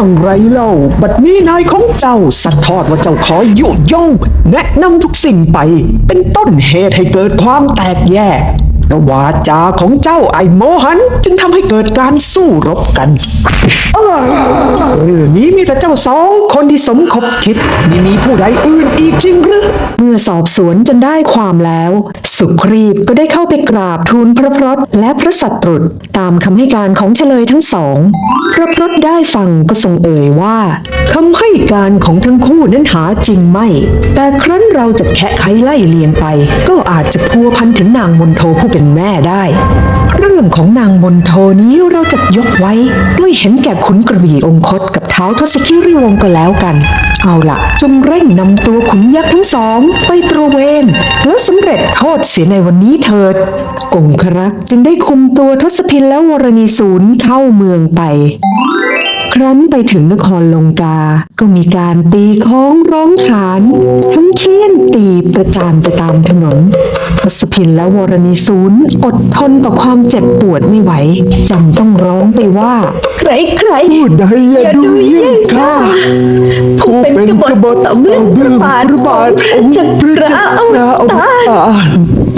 อย่างไรเล่า บัดนี้นายของเจ้าสัดทอดว่าเจ้าขอยุยง แนะนำทุกสิ่งไป เป็นต้นเหตุให้เกิดความแตกแยกและวาจาของเจ้าไอโมหัน จึงทำให้เกิดการสู้รบกันเรื่องนี้มีแต่เจ้าสอง ที่สมคบคิดม่มีผู้ใดอื่นอีกจริงหรือเมื่อสอบสวนจนได้ความแล้ว สุครีบก็ได้เข้าไปกราบทูลพระพรตและพระสัตรุษตามคำให้การของเฉลยทั้งสอง พระพรตได้ฟังก็ทรงเอ่ยว่าคำให้การของทั้งคู่นั้นหาจริงไม่ แต่ครั้นเราจะแคะไขไล่เลียงไป ก็อาจจะพัวพันถึงนางมนโทผู้เป็นแม่ได้ เรื่องของนางมนโทนี้เราจะยกไว้ด้วยเห็นแก่ขุนกระบี่องคตกับเท้าทศคิริวงก็แล้วกัน เอาล่ะจงเร่งนำตัวขุนยักษ์ทั้งสอง ไปตระเวนแล้วสำเร็จโทษเสียในวันนี้เถิดองครักษ์จึงได้คุมตัวทศพินและวรณีศูนย์เข้าเมืองไปครั้นไปถึงนครลงกา ก็มีการตีค้องร้องขาน ทั้งเคี่ยนตีประจานไปตามถนน ศพินและวรณีศูนย์อดทนต่อความเจ็บปวดไม่ไหวจำต้องร้องไปว่า ใครใครผู้ใดอย่าดูเยี่ยงข้าผู้เป็นกบฏต่อเบื้องพระบาทองค์จะพระกระเจ้าเอาเอาตายตาย